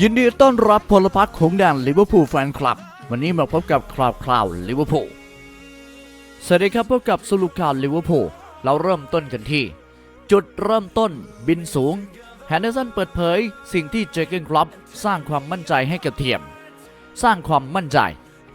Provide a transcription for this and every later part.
ยินดีต้อนรับพลพรรคของแดนลิเวอร์พูลแฟนคลับ วันนี้มาพบกับคราวคราวลิเวอร์พูลสวัสดีครับพบกับสรุปข่าวลิเวอร์พูลเราเริ่มต้นกันที่ จุดเริ่มต้นบินสูงแฮนเดอร์สันเปิดเผย สิ่งที่เจเกนคลับสร้างความมั่นใจให้กับทีมสร้างความมั่นใจ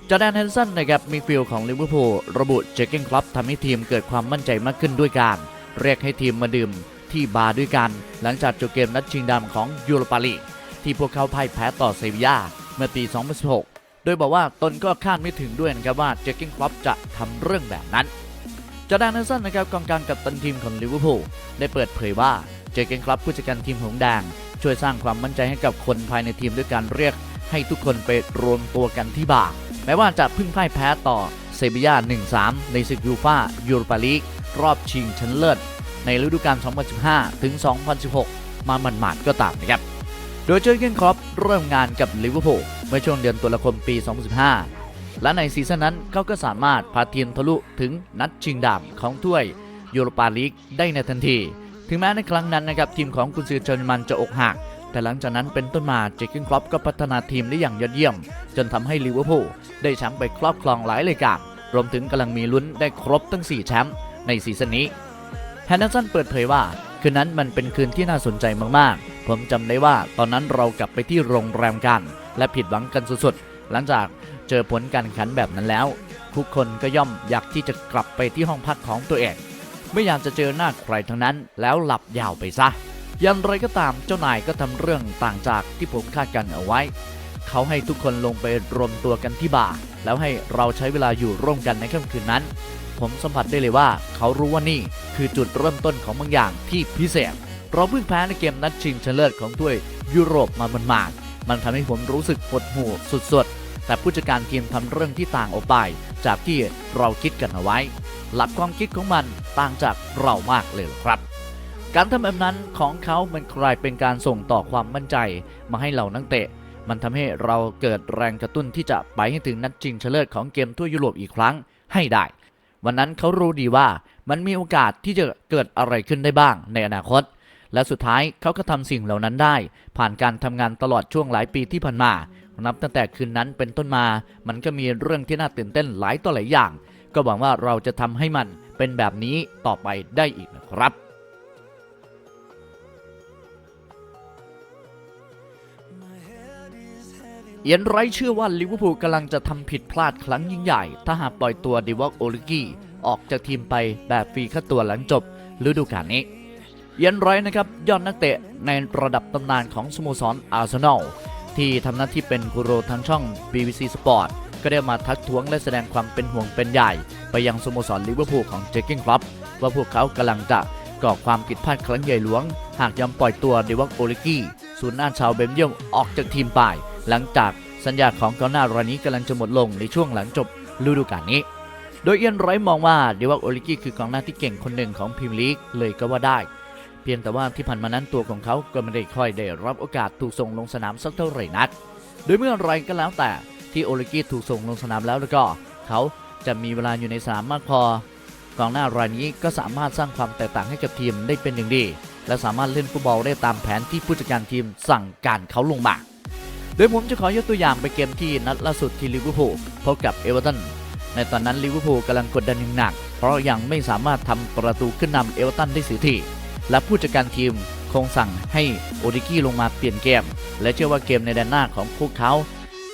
จอแดนแฮนเดอร์สันนะครับมีฟิลของลิเวอร์พูลระบุเจเกนคลับทำให้ทีมเกิดความมั่นใจมากขึ้นด้วยการเรียกให้ทีมมาดื่มที่บาร์ด้วยกัน หลังจากจบเกมนัดชิงดำของยูโรปาลีก ที่พวกเขาพ่ายแพ้ต่อเซบียาเมื่อปี 2016 โดยบอกว่าตนก็คาดไม่ถึงด้วยนะครับว่าเจคกิ้งคลับจะทำเรื่องแบบนั้นจอแดนเนสันนะครับกองกลางกับตันทีมของลิเวอร์พูลได้เปิดเผยว่าเจคกิ้งคลับผู้จัดการทีมหงแดงช่วยสร้างความมั่นใจให้กับคนภายในทีมด้วยการเรียก ให้ทุกคนไปรวมตัวกันที่บาร์แม้ว่าจะพิ่งพ่ายแพ้ต่อเซบียา 1-3 ในศึกยูฟ่ายูโรปาลีกรอบชิงชนะเลิศในฤดูกาล 2015 ถึง 2016 มาหมาดๆก็ตามนะครับ ดยเจอร์เกนครอปเริ่มงานกับลิเวอร์พูลเมื่อช่วงเดือนตุลาคมปี 2015 และในซีซั่นนั้นเขาก็สามารถพาทีมทะลุถึงนัดชิงดำของถ้วยยูโรปาลีกได้ในทันที ถึงแม้ในครั้งนั้นนะครับทีมของกุนซือเจอร์มันจะอกหัก แต่หลังจากนั้นเป็นต้นมาเจอร์เกนครอปก็พัฒนาทีมได้อย่างยอดเยี่ยม จนทำให้ลิเวอร์พูลได้แชมป์ไปครอบครองหลายรายการรวมถึงกำลังมีลุ้นได้ครบทั้ง 4 แชมป์ในซีซั่นนี้แฮนเดอร์สันเปิดเผยว่า คืนนั้นมันเป็นคืนที่น่าสนใจมากๆ ผมจำได้ว่าตอนนั้นเรากลับไปที่โรงแรมกัน และผิดหวังกันสุดๆ หลังจากเจอผลการแข่งขันแบบนั้นแล้ว ทุกคนก็ย่อมอยากที่จะกลับไปที่ห้องพักของตัวเอง ไม่อยากจะเจอหน้าใครทั้งนั้น แล้วหลับยาวไปซะย่างไรก็ตามเจ้านายก็ทำเรื่องต่างจากที่ผมคาดกันเอาไว้ เขาให้ทุกคนลงไปรวมตัวกันที่บาร์แล้วให้เราใช้เวลาอยู่ร่วมกันในค่ำคืนนั้น ผมสัมผัสได้เลยว่า เขารู้ว่านี่คือจุดเริ่มต้นของบางอย่างที่พิเศษ เราเพิ่งแพ้ในเกมนัดชิงชนะเลิศของถ้วยยุโรปมามันมากๆมันทำให้ผมรู้สึกปวดหูสุดๆ แต่ผู้จัดการทีมทำเรื่องที่ต่างออกไป จากที่เราคิดกันเอาไว้ หลักความคิดของมันต่างจากเรามากเลยครับ การทำแบบนั้นของเขามันกลายเป็นการส่งต่อความมั่นใจมาให้เหล่านักเตะ มันทำให้เราเกิดแรงกระตุ้นที่จะไปให้ถึงนัดชิงชนะเลิศของเกมทั่วยุโรปอีกครั้งให้ได้ วันนั้นเขารู้ดีว่ามันมีโอกาสที่จะเกิดอะไรขึ้นได้บ้างในอนาคต และสุดท้ายเขาก็ทำสิ่งเหล่านั้นได้ ผ่านการทำงานตลอดช่วงหลายปีที่ผ่านมานับตั้งแต่คืนนั้นเป็นต้นมา มันก็มีเรื่องที่น่าตื่นเต้นหลายต่อหลายอย่าง ก็หวังว่าเราจะทำให้มันเป็นแบบนี้ต่อไปได้อีกนะครับเอียนไรเชื่อว่าลิเวอร์พูลกำลังจะทำผิดพลาดครั้งยิ่งใหญ่ ถ้าหากปล่อยตัวดิวอกโอลิกีออกจากทีมไปแบบฟรีค่าตัวหลังจบฤดูกาลนี้ ยนไรนะครับยอดนักเตะในระดับตำนานของสโมสรอาร์เซนอลที่ทำหน้าที่เป็นกูโรทางช่อง BBC Sport ก็ได้มาทักท้วงและแสดงความเป็นห่วงเป็นใหญ่ ไปยังสโมสรลิเวอร์พูลของเจคกิ้งคลับว่าพวกเขากำลังจะก่อความผิดพลาดครั้งใหญ่หลวง หากยอมปล่อยตัวเดวอกโอลิกี้ศูนย์หน้าชาวเบลเยียมออกจากทีมไป หลังจากสัญญาของกองหน้ารายนี้กำลังจะหมดลงในช่วงหลังจบฤดูกาลนี้ โดยเอียนไรท์มองว่าเดวักโอลิกี้คือกองหน้าที่เก่งคนหนึ่งของพรีเมียร์ลีกเลยก็ว่าได้ เพียงแต่ว่าที่ผ่านมานั้นตัวของเขาก็ไม่ได้ค่อยได้รับโอกาสถูกส่งลงสนามสักเท่าไหร่นัก โดยเมื่อไรก็แล้วแต่ที่โอลิกี้ถูกส่งลงสนามแล้วแล้วก็ เขาจะมีเวลาอยู่ในสนามมากพอกองหน้ารายนี้ก็สามารถสร้างความแตกต่างให้กับทีมได้เป็นอย่างดี และสามารถเล่นฟุตบอลได้ตามแผนที่ผู้จัดการทีมสั่งการเขาลงมาโดยผมจะขอยกตัวอย่างไปเกมที่นัดล่าสุดที่ลิเวอร์พูลพบกับเอเวอร์ตันในตอนนั้นลิเวอร์พูลกำลังกดดันอย่างหนัก เพราะยังไม่สามารถทำประตูขึ้นนำเอเวอร์ตันได้เสียที และผู้จัดการทีมคงสั่งให้โอดิกี้ลงมาเปลี่ยนเกม และเชื่อว่าเกมในแดนหน้าของพวกเขา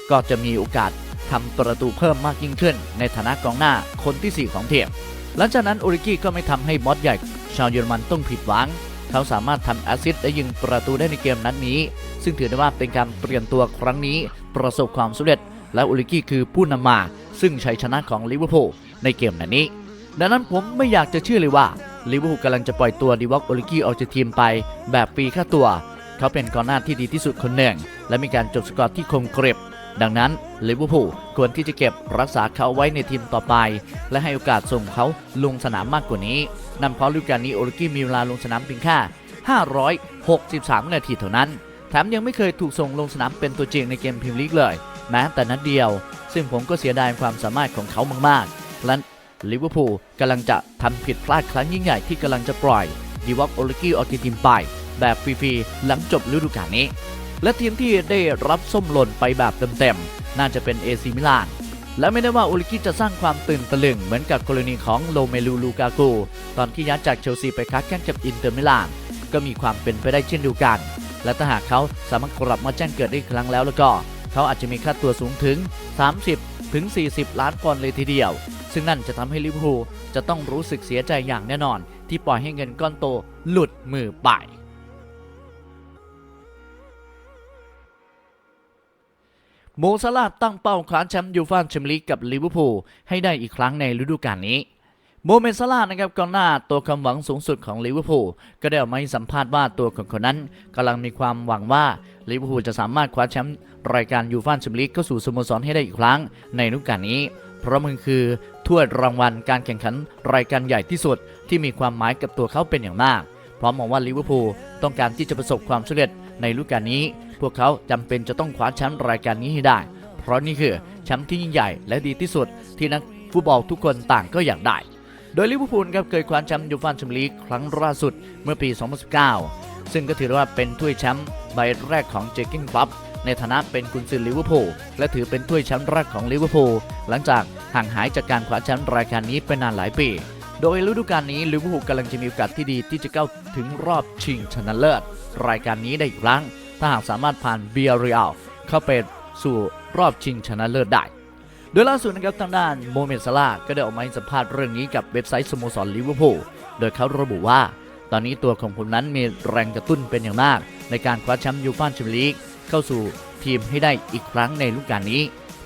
ก็จะมีโอกาสทำประตูเพิ่มมากยิ่งขึ้น ในฐานะกองหน้าคนที่ 4 ของทีมหลังจากนั้นโอริกี้ก็ไม่ทำให้บอสใหญ่ชาวเยอรมันต้องผิดหวัง เขาสามารถทำแอสซิสต์และยิงประตูได้ในเกมนั้นนี้ ซึ่งถือได้ว่าเป็นการเปลี่ยนตัวครั้งนี้ประสบความสำเร็จ และโอริกี้คือผู้นำมา ซึ่งชัยชนะของลิเวอร์พูลในเกมนั้นนี้ ดังนั้นผมไม่อยากจะเชื่อเลยว่า ลิเวอร์พูลกำลังจะปล่อยตัวดิวอกโอลิกี้ออกจากทีมไป แบบฟรีค่าตัว เขาเป็นกองหน้าที่ดีที่สุดคนหนึ่ง และมีการจบสกอร์ที่คมกริบ ดังนั้นลิเวอร์พูลควรที่จะเก็บรักษาเขาไว้ในทีมต่อไป และให้โอกาสส่งเขาลงสนามมากกว่านี้นั่นเพราะฤดูกาลนี้โอลิกี้มีเวลาลงสนามเพียงแค่563 นาทีเท่านั้น แถมยังไม่เคยถูกส่งลงสนามเป็นตัวจริงในเกมพรีเมียร์ลีกเลยแม้แต่นัดเดียว ซึ่งผมก็เสียดายความสามารถของเขามากๆและ ลิเวอร์พูลกำลังจะทำผิดพลาดครั้งยิ่งใหญ่ที่กำลังจะปล่อยดีวอกโอลิกี้ออกจากทีมไป แบบฟรีๆหลังจบฤดูกาลนี้ และทีมที่ได้รับส้มหล่นไปแบบเต็มๆ น่าจะเป็นเอซิมิลาน และไม่ได้ว่าโอลิกิจะสร้างความตื่นตะลึงเหมือนกับกรณีของโลเมลูลูกาโกตอนที่ย้ายจากเชลซีไปค้าแข่งกับอินเตอร์มิลาน ก็มีความเป็นไปได้เช่นเดียวกัน และถ้าหากเขาสามารถกลับมาแจ้งเกิดได้อีกครั้งแล้วแล้วก็ เขาอาจจะมีค่าตัวสูงถึง 30 ถึง 40 ล้านปอนด์เลยทีเดียว ซึ่งนั่นจะทำให้ลิเวอร์พูลจะต้องรู้สึกเสียใจอย่างแน่นอน ที่ปล่อยให้เงินก้อนโตหลุดมือไปโมซาลาห์ตั้งเป้าคว้าแชมป์ยูฟ่าแชมเปี้ยนลีกกับลิเวอร์พูลให้ได้อีกครั้งในฤดูกาลนี้โมเมนซาลาห์นะครับกองหน้าตัวความหวังสูงสุดของลิเวอร์พูลก็ได้ออกมาให้สัมภาษณ์ว่าตัวของคนนั้นกำลังมีความหวังว่า ลิเวอร์พูลจะสามารถคว้าแชมป์รายการยูฟ่าแชมเปี้ยนลีกเข้าสู่สโมสรให้ได้อีกครั้งในฤดูกาลนี้ เพราะมันคือถ้วยรางวัลการแข่งขันรายการใหญ่ที่สุด ที่มีความหมายกับตัวเขาเป็นอย่างมาก พร้อมมองว่าลิเวอร์พูลต้องการที่จะประสบความสำเร็จในฤดูกาลนี้ พวกเขาจำเป็นจะต้องคว้าแชมป์รายการนี้ให้ได้ เพราะนี่คือแชมป์ที่ยิ่งใหญ่และดีที่สุด ที่นักฟุตบอลทุกคนต่างก็อยากได้ โดยลิเวอร์พูลครับเคยคว้าแชมป์ยูฟ่าแชมเปี้ยนลีกครั้งล่าสุดเมื่อปี 2019 ซึ่งก็ถือว่าเป็นถ้วยแชมป์ ใบแรกของเจอร์เกินคลับในฐานะเป็นกุนซือลิเวอร์พูลและถือเป็นถ้วยแชมป์แรกของลิเวอร์พูลหลังจากห่างหายจากการคว้าแชมป์รายการนี้เป็นนานหลายปี โดยฤดูกาลนี้ลิเวอร์พูลกำลังจะมีโอกาสที่ดีที่จะเข้าถึงรอบชิงชนะเลิศรายการนี้ได้อีกครั้ง ถ้าหากสามารถผ่านเบียร์เรียลเข้าไปสู่รอบชิงชนะเลิศได้โดยล่าสุดนะครับทางด้านโมเมนซาลาก็ได้ออกมาให้สัมภาษณ์เรื่องนี้กับเว็บไซต์สโมสรลิเวอร์พูลโดยเขาระบุว่า ตอนนี้ตัวของผมนั้นมีแรงกระตุ้นเป็นอย่างมาก ในการคว้าแชมป์ยูฟ่าแชมเปี้ยนลีกเข้าสู่ทีมให้ได้อีกครั้งในฤดูกาลนี้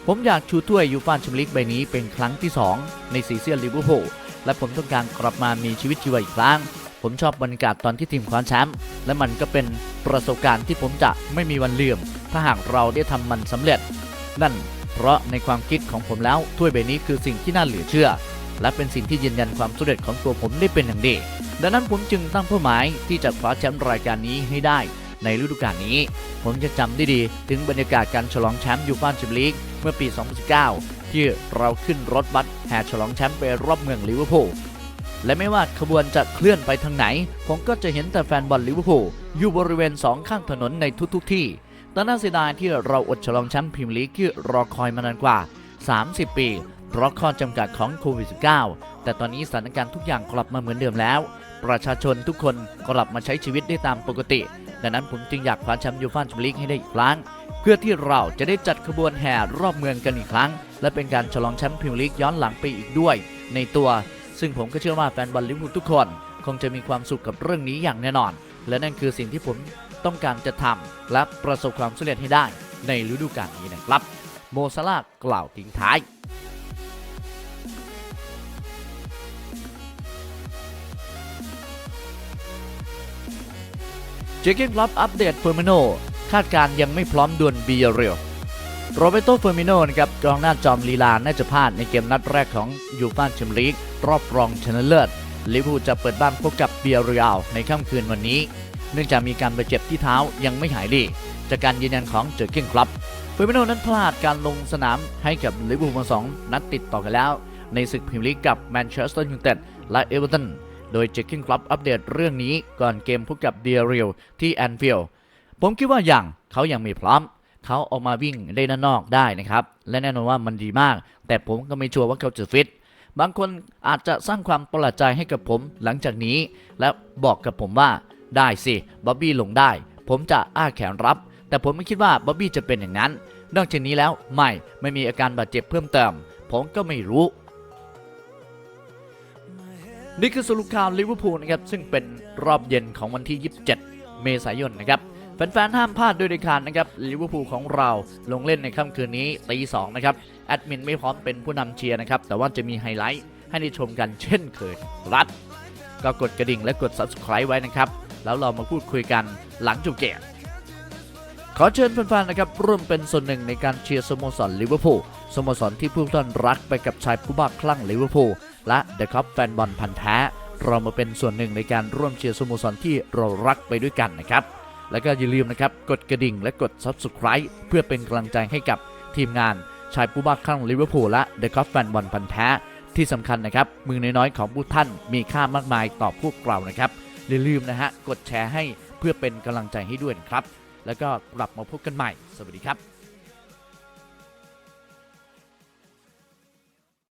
ผมอยากชูถ้วยยูฟ่าแชมเปี้ยนลีกใบนี้เป็นครั้งที่ 2 ในซีซั่นลิเวอร์พูลและผมต้องการกลับมามีชีวิตชีวาอีกครั้ง ผมชอบบรรยากาศตอนที่ทีมคว้าแชมป์และมันก็เป็นประสบการณ์ที่ผมจะไม่มีวันลืม ถ้าหากเราได้ทำมันสำเร็จ นั่นเพราะในความคิดของผมแล้วถ้วยใบนี้คือสิ่งที่น่าเหลือเชื่อ และเป็นสิ่งที่ยืนยันความสำเร็จของตัวผมได้เป็นอย่างดี ดังนั้นผมจึงตั้งเป้าหมายที่จะคว้าแชมป์รายการนี้ให้ได้ ในฤดูกาลนี้ ผมจะจำได้ดีถึงบรรยากาศการฉลองแชมป์ยูฟ่าแชมเปี้ยนลีกเมื่อปี 2019 ที่เราขึ้นรถบัสแห่ฉลองแชมป์ไปรอบเมืองลิเวอร์พูลและไม่ว่าขบวนจะเคลื่อนไปทางไหน ผมก็จะเห็นแต่แฟนบอลลิเวอร์พูลอยู่บริเวณสองข้างถนนในทุกๆที่แต่น่าเสียดายที่เราอดฉลองแชมป์พรีเมียร์ลีกที่รอคอยมานานกว่า 30 ปีเพราะข้อจำกัดของโควิด -19 แต่ตอนนี้สถานการณ์ทุกอย่างกลับมาเหมือนเดิมแล้ว ประชาชนทุกคนกลับมาใช้ชีวิตได้ตามปกติ ดังนั้นผมจึงอยากคว้าแชมป์ยูฟ่าแชมเปี้ยนลีกให้ได้อีกครั้ง เพื่อที่เราจะได้จัดขบวนแห่รอบเมืองกันอีกครั้ง และเป็นการฉลองแชมป์พรีเมียร์ลีกย้อนหลังไปอีกด้วย ในตัว ซึ่งผมก็เชื่อว่าแฟนบอลลิเวอร์พูลทุกคน คงจะมีความสุขกับเรื่องนี้อย่างแน่นอน และนั่นคือสิ่งที่ผมต้องการจะทำและประสบความสำเร็จให้ได้ ในฤดูกาลนี้นะครับ โมซาลากล่าวทิ้งท้าย เจเกนคลับอัปเดตเฟอร์มิโนคาดการ์ยังไม่พร้อมดวลเบีเรียลโรเบโตเฟอร์มิโนนะครับกองหน้าจอมลีลาน่าจะพลาดในเกมนัดแรกของยูฟ่าแชมเปี้ยนลีกรอบรองชนะเลิศลิเวอร์พูลจะเปิดบ้านพบกับเบียเรียลในค่ำคืนวันนี้ เนื่องจากมีการบาดเจ็บที่เท้ายังไม่หายดีจากการยืนยันของเจอร์เก้นคลับเฟอร์มิโนนั้นพลาดการลงสนามให้กับลิเวอร์พูลมาสองนัดติดต่อกันแล้ว ในศึกพรีเมียร์ลีกกับแมนเชสเตอร์ยูไนเต็ดและเอเวอร์ตัน โดยเจคกินคลับอัปเดตเรื่องนี้ก่อนเกมพบกับเบียรียลที่แอนฟิลด์ผมคิดว่าอย่างเขายังไม่พร้อม เขาออกมาวิ่งได้นนอกได้นะครับ และแน่นอนว่ามันดีมาก แต่ผมก็ไม่ชัวร์ว่าเขาจะฟิตบางคนอาจจะสร้างความประหลาดใจให้กับผมหลังจากนี้ และบอกกับผมว่าได้สิบ๊อบบี้ลงได้ ผมจะอ้าแขนรับ แต่ผมไม่คิดว่าบ๊อบบี้จะเป็นอย่างนั้น นอกจากนี้แล้วไม่ไม่มีอาการบาดเจ็บเพิ่มเติม ผมก็ไม่รู้ นี่คือสรุปข่าวลิเวอร์พูลนะครับซึ่งเป็นรอบเย็นของวันที่ 27 เมษายนนะครับแฟนๆห้ามพลาดด้วยเด็ดขาดนะครับลิเวอร์พูลของเราลงเล่นในค่ำคืนนี้ตีสองนะครับแอดมินไม่พร้อมเป็นผู้นำเชียร์นะครับแต่ว่าจะมีไฮไลท์ให้ได้ชมกันเช่นเคยรัด ก็กดกระดิ่งและกด subscribe ไว้นะครับ แล้วเรามาพูดคุยกันหลังจบเกมขอเชิญแฟนๆนะครับร่วมเป็นส่วนหนึ่งในการเชียร์สโมสรลิเวอร์พูลสโมสรที่ผู้ท่านรักไปกับชายผู้บ้าคลั่งลิเวอร์พูล และเดอะคัพแฟนบอลพันธ์แท้ เรามาเป็นส่วนหนึ่งในการร่วมเชียร์สโมสรที่เรารักไปด้วยกันนะครับ แล้วก็อย่าลืมนะครับกดกระดิ่งและกด subscribe เพื่อเป็นกำลังใจให้กับทีมงานชายผู้บ้าคลั่งลิเวอร์พูลและเดอะคัพแฟนบอลพันธ์แท้ที่สำคัญนะครับ มือน้อยๆของผู้ท่านมีค่ามากมายต่อพวกเรานะครับอย่าลืมนะฮะ กดแชร์ให้เพื่อเป็นกำลังใจให้ด้วยนะครับ แล้วก็กลับมาพบกันใหม่ สวัสดีครับ